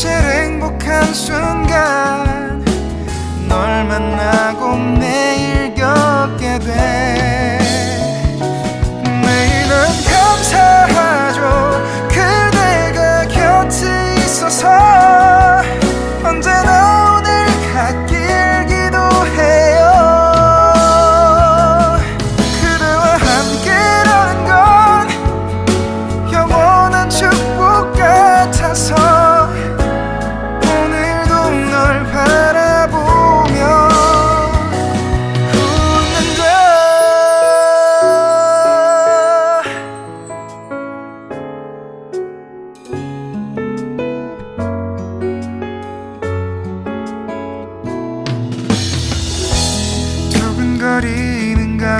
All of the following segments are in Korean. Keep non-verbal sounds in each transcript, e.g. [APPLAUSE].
제일 행복한 순간 널 만나고 매일 겪게 돼. 매일은 감사하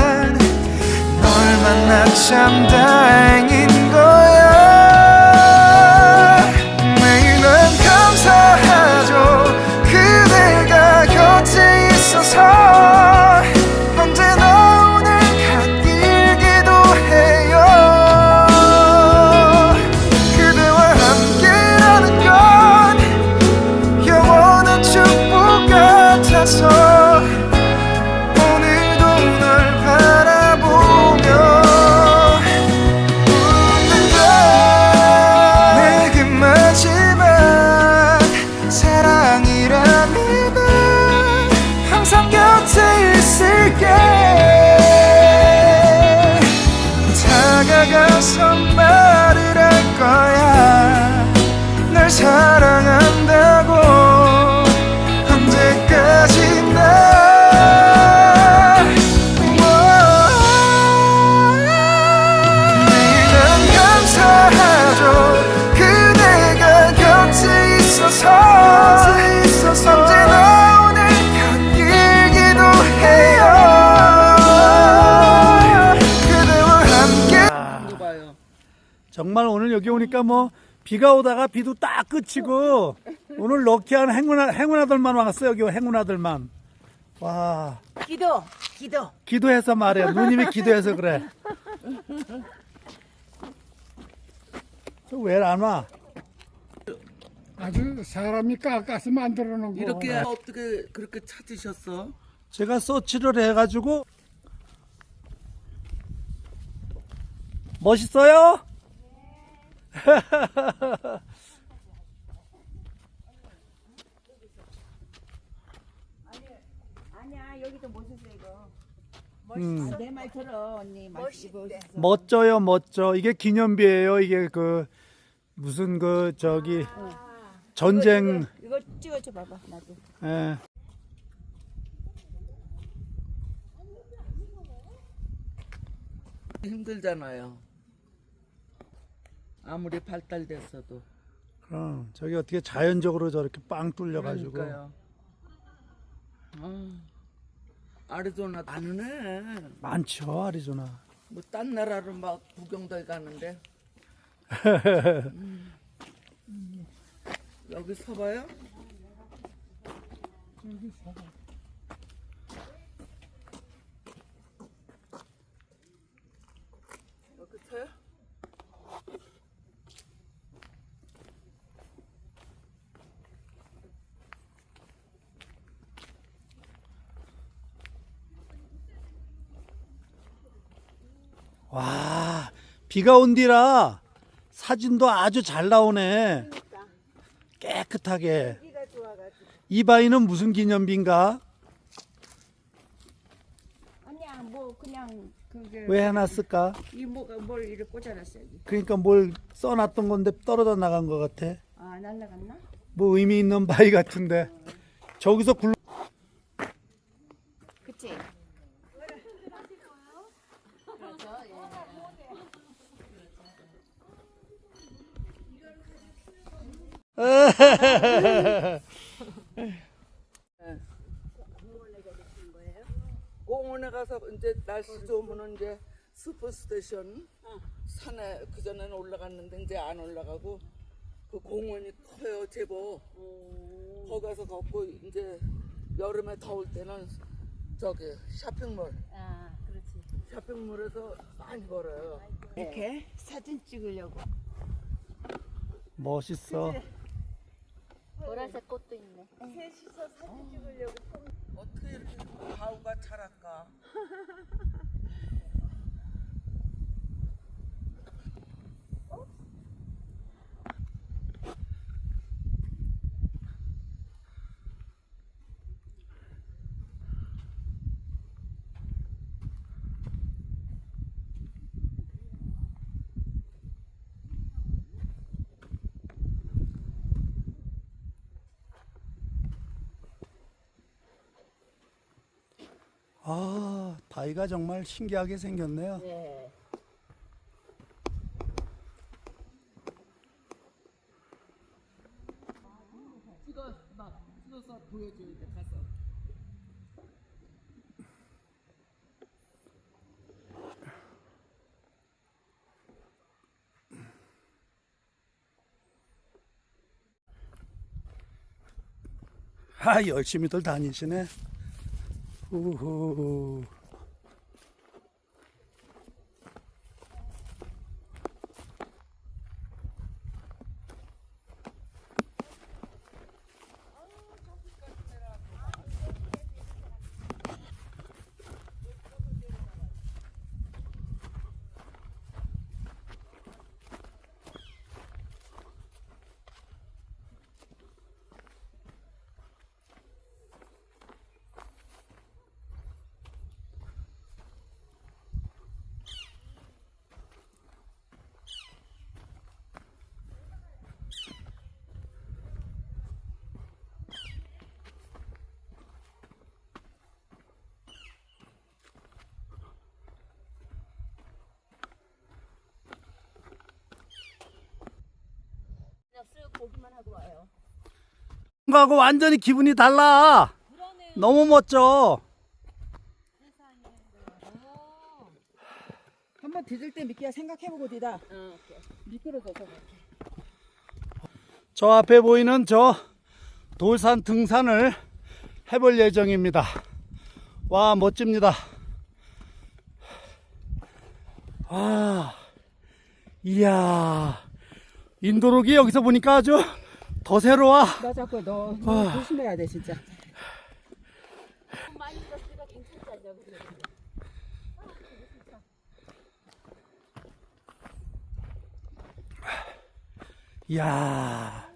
널 만나 참 다행인 거야 사랑한다고 언제까지나 매일 난 감사하죠. 그대가 곁에 있어서. 정말 오늘 여기 오니까 뭐 비가 오다가 비도 딱 그치고 오늘 럭키한 행운아, 행운아들만 왔어요. 여기 행운아들만. 와, 기도, 기도. 기도해서 말해. 누님이 기도해서 그래. 왜 안 와? 아주 사람이 깎아서 만들어 놓은 거. 이렇게 어떻게 그렇게 찾으셨어? 제가 서치를 해가지고 멋있어요? 아니야, 여기도 멋있어, 이거. 음. 멋있어. 내말 들어, 언니. 멋있어. 멋져요, 멋져. 이게 기념비예요. 이게 그 무슨 그 저기 전쟁. 이거 찍어줘 봐봐, 나도. 예. 힘들잖아요. 아무리 발달됐어도. 그럼 저기 어떻게 자연적으로 저렇게 빵 뚫려가지고. 그러니까요. 아, 아리조나 많으네. 많죠, 아리조나. 뭐 딴 나라로 막 구경도 가는데. 음. [LAUGHS] 음. 여기 서봐요. 여기 와, 비가 온 뒤라 사진도 아주 잘 나오네. 깨끗하게. 이 바위는 무슨 기념비인가? 아니야 뭐 그냥 그게 왜 해놨을까? 이모가 뭘 이렇게 꽂아놨어 여기. 그러니까 뭘 써놨던 건데 떨어져 나간 것 같아. 아 날라갔나? 뭐 의미 있는 바위 같은데. 저기서 굴그치? 공원에 가서 이제 날씨 좋으면 이제 슈퍼 스테이션 산에 그 전에는 올라갔는데 이제 안 올라가고 그 공원이 커요 제법. 거기 가서 걷고 이제 여름에 더울 때는 저기 쇼핑몰 아 그렇지. 쇼핑몰에서 많이 걸어요. 이렇게 사진 찍으려고. 멋있어. 보라색 꽃도 있네. 어떻게 이렇게 가우가 자랄까? [LAUGHS] 아, 바위가 정말 신기하게 생겼네요. 네. 찍어 막 찍어서 보여줘야 돼 가서. 아, 열심히들 다니시네. 우 보기만 하고 와요. 하고 완전히 기분이 달라. 너무 멋져. 한번 뒤질 때 미끼야 생각해보고 뒤다. 미끄러져서. 저 앞에 보이는 저 돌산 등산을 해볼 예정입니다. 와, 멋집니다. 아, 이야, 인도록이 여기서 보니까 아주 더 새로워. 나 자꾸 너, 너 조심해야 돼 진짜. 이야,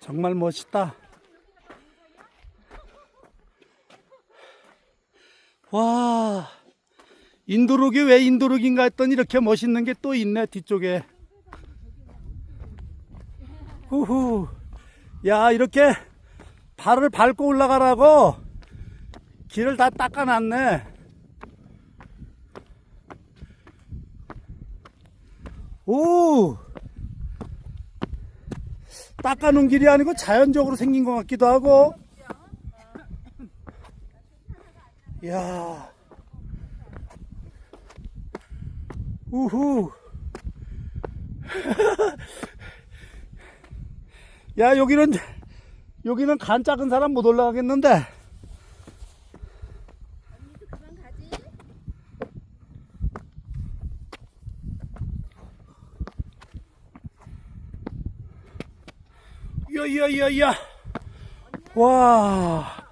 정말 멋있다. 와, 인도록이 왜 인도록인가 했더니 이렇게 멋있는 게 또 있네, 뒤쪽에. 후후. 야, 이렇게 발을 밟고 올라가라고 길을 다 닦아놨네. 오! 닦아놓은 길이 아니고 자연적으로 생긴 것 같기도 하고. 이야. 우후. 야, 여기는, 여기는 간 작은 사람 못 올라가겠는데. 야야야야 와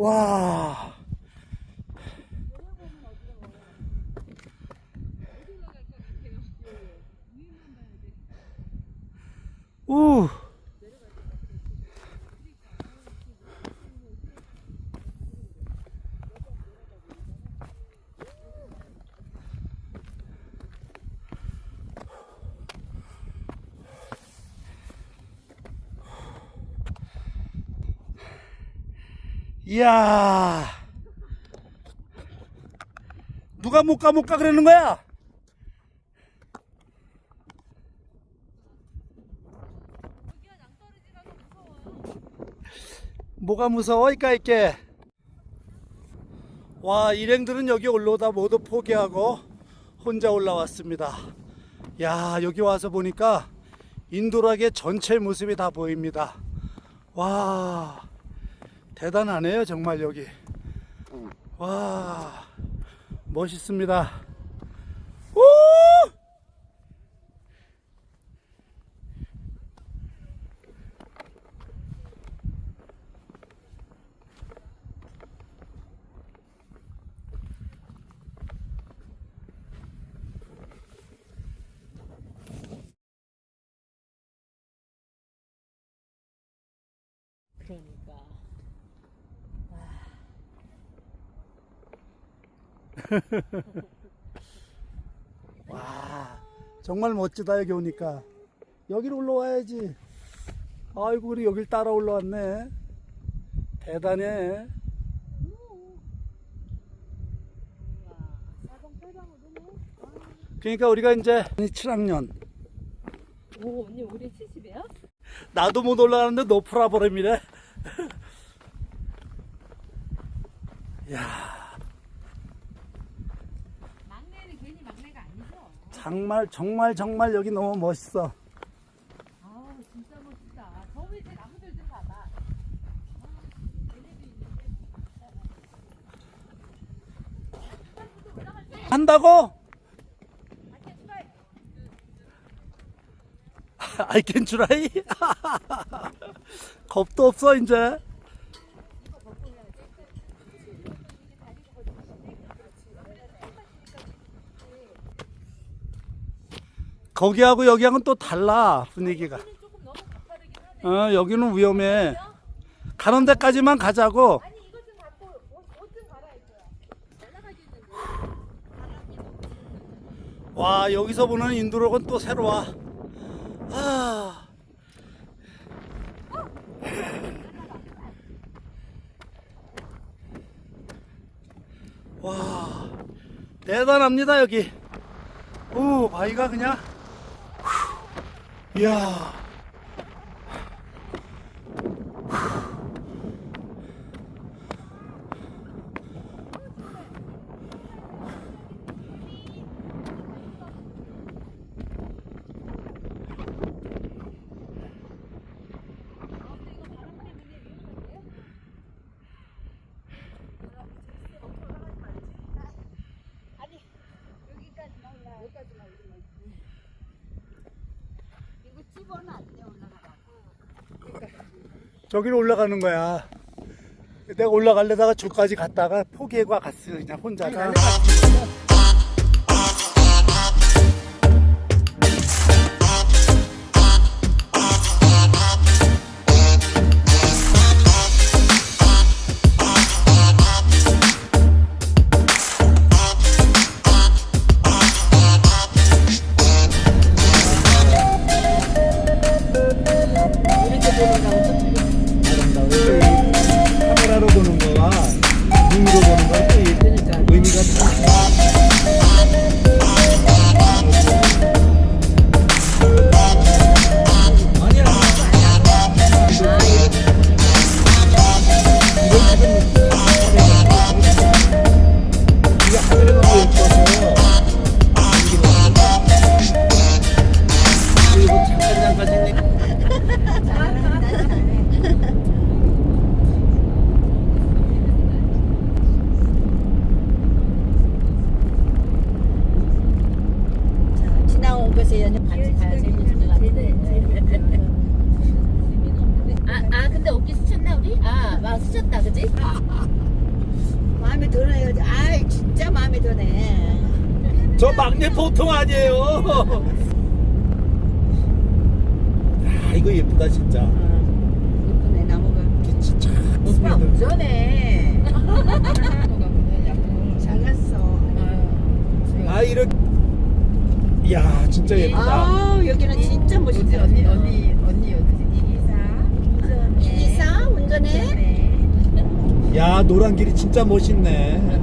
와. 우. 이야. 누가 못 가 못 가 그러는 거야? 뭐가 무서워? 이까 있게. 와 일행들은 여기 올라오다 모두 포기하고 혼자 올라왔습니다. 야 여기 와서 보니까 인도락의 전체 모습이 다 보입니다. 와 대단하네요 정말 여기 와 멋있습니다 우! 그러니까. [LAUGHS] 와 정말 멋지다 여기 오니까. 여기로 올라와야지. 아이고 우리 여길 따라 올라왔네. 대단해. 그러니까 우리가 이제 7학년. 오, 언니 우리 70이야? [LAUGHS] 나도 못 올라가는데 높으라 버림이래. [LAUGHS] 야 막내는 괜히 막내가 아니죠? 정말 정말 정말 여기 너무 멋있어 아우, 진짜 멋지다. 저 밑에 나무들 좀 봐봐. 한다고? [LAUGHS] I can try. [LAUGHS] 겁도 없어 이제. 거기하고 여기하고는 또 달라 분위기가. 어 여기는 위험해. 가는 데까지만 가자고. 와 여기서 보는 인도록은 또 새로워 아. 와 대단합니다 여기 오 바위가 그냥 후, 이야 저기로 올라가는 거야. 내가 올라가려다가 저까지 갔다가 포기하고 갔어 그냥 혼자가. 야 이거 예쁘다 진짜. 예쁘네 나무가. 빛이 쫙 오빠 스며들. 운전해. [LAUGHS] 잘났어. 아 이렇게. 야 진짜 예쁘다. 아 여기는 진짜 멋있다. 언니 언니 언니 어디지? 이기사 운전해. 이기사 운전해. 야 노란 길이 진짜 멋있네.